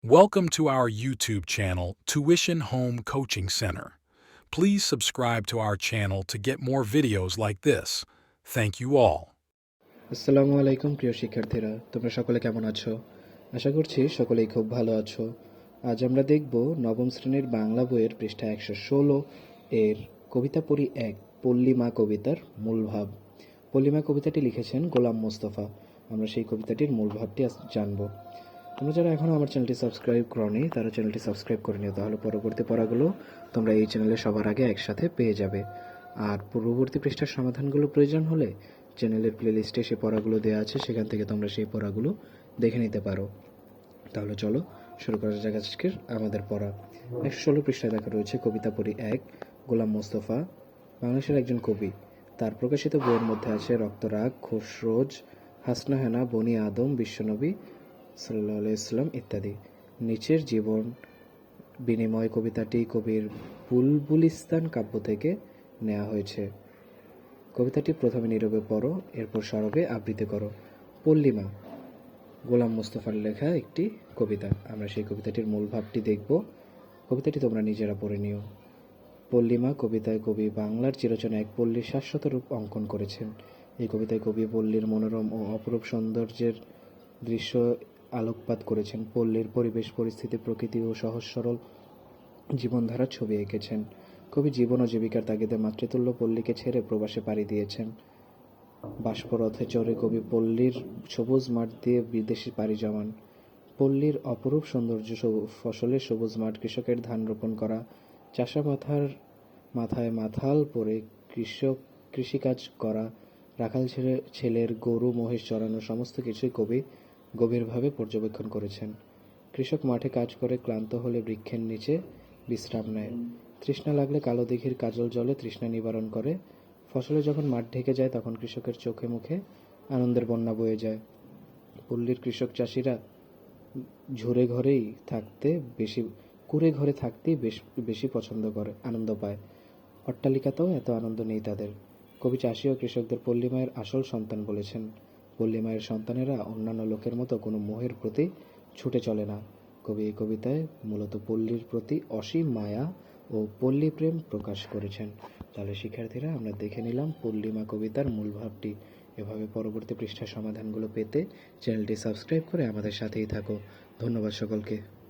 Welcome to our YouTube channel, Tuition Home Coaching Center. Please subscribe to our channel to get more videos like this. Thank you all. আসসালামু আলাইকুম প্রিয় শিক্ষার্থীরা তোমরা সকলে কেমন আছো আশা করছি সকলেই খুব ভালো আছো আজ আমরা দেখব নবম শ্রেণীর বাংলা বইয়ের পৃষ্ঠা একশো ষোলো এর কবিতা পড়ি এক পল্লিমা কবিতার মূল ভাব পল্লিমা কবিতাটি লিখেছেন গোলাম মোস্তফা আমরা সেই কবিতাটির মূল ভাবটি আজ জানবো তোমরা যারা এখনও আমার চ্যানেলটি সাবস্ক্রাইব করনি, তারা চ্যানেলটি সাবস্ক্রাইব করে নিও, তাহলে পরবর্তী পড়াগুলো তোমরা এই চ্যানেলে সবার আগে একসাথে পেয়ে যাবে। আর পূর্ববর্তী পৃষ্ঠার সমাধানগুলো প্রয়োজন হলে চ্যানেলের প্লেলিস্টে সে পড়াগুলো দেওয়া আছে, সেখান থেকে তোমরা সেই পড়াগুলো দেখে নিতে পারো। তাহলে চলো, শুরু করা যাক আজকের আমাদের পড়া। একশো ষোলো পৃষ্ঠায় দেখা রয়েছে, কবিতা পড়ি এক, গোলাম মোস্তফা বাংলাদেশের একজন কবি। তার প্রকাশিত বইয়ের মধ্যে আছে রক্তরাগ খোসরোজ হাসনা হেনা বনি আদম, বিশ্বনবী সাল্লাহ ইত্যাদি। নিচের জীবন বিনিময় কবিতাটি কবির বুলবুলিস্তান কাব্য থেকে নেওয়া হয়েছে। কবিতাটি প্রথমে নীরবে পড়ো, এরপর সরবে, আবৃত্তি করো। পল্লিমা, গোলাম মুস্তফার লেখা একটি কবিতা। আমরা সেই কবিতাটির মূল ভাবটি দেখব। কবিতাটি তোমরা নিজেরা পড়ে নিও। পল্লিমা কবিতায় কবি বাংলার চিরচেনা এক পল্লীর শাশ্বত রূপ অঙ্কন করেছেন। এই কবিতায় কবি পল্লীর মনোরম ও অপরূপ সৌন্দর্যের দৃশ্য আলোকপাত করেছেন। পল্লীর পরিবেশ, পরিস্থিতি, প্রকৃতি ও সহজ সরল জীবনধারার ছবি এঁকেছেন। কবি জীবন ও জীবিকার তাগিদে মাতৃতুল্য পল্লীকে ছেড়ে প্রবাসে পাড়ি দিয়েছেন। বাষ্পরথে চড়ে কবি পল্লীর সবুজ মাঠ দিয়ে বিদেশি পাড়ি জমান। পল্লীর অপরূপ সৌন্দর্য ফসলের সবুজ মাঠ, কৃষকের ধান রোপণ করা চাষা মাথার মাথায় মাথাল পরে কৃষক কৃষিকাজ করা, রাখাল ছেলে, ছেলের গরু, মহিষ চড়ানো, সমস্ত কিছুই কবি গভীরভাবে পর্যবেক্ষণ করেছেন। কৃষক মাঠে কাজ করে ক্লান্ত হলে বৃক্ষের নিচে বিশ্রাম নেয়। তৃষ্ণা লাগলে কালো দিঘির কাজল জলে তৃষ্ণা নিবারণ করে। ফসলে যখন মাঠ ঢেকে যায়, তখন কৃষকের চোখে মুখে আনন্দের বন্যা বয়ে যায়। পল্লীর কৃষক চাষিরা ঝুরে ঘরেই থাকতে বেশি, কুড়ে ঘরে থাকতেই বেশ, বেশি পছন্দ করে, আনন্দ পায়। অট্টালিকাতেও এত আনন্দ নেই তাদের। কবি চাষি ও কৃষকদের পল্লীমায়ের আসল সন্তান বলেছেন। পল্লীমায়ের সন্তানেরা অন্যান্য লোকের মতো কোনো মোহের প্রতি ছুটে চলে না। কবি এই কবিতায় মূলত পল্লীর প্রতি অসীম মায়া ও পল্লী প্রেম প্রকাশ করেছেন। তাহলে শিক্ষার্থীরা, আমরা দেখে নিলাম পল্লীমা কবিতার মূল ভাবটি। এভাবে পরবর্তী পৃষ্ঠার সমাধানগুলো পেতে চ্যানেলটি সাবস্ক্রাইব করে আমাদের সাথেই থাকো। ধন্যবাদ সকলকে।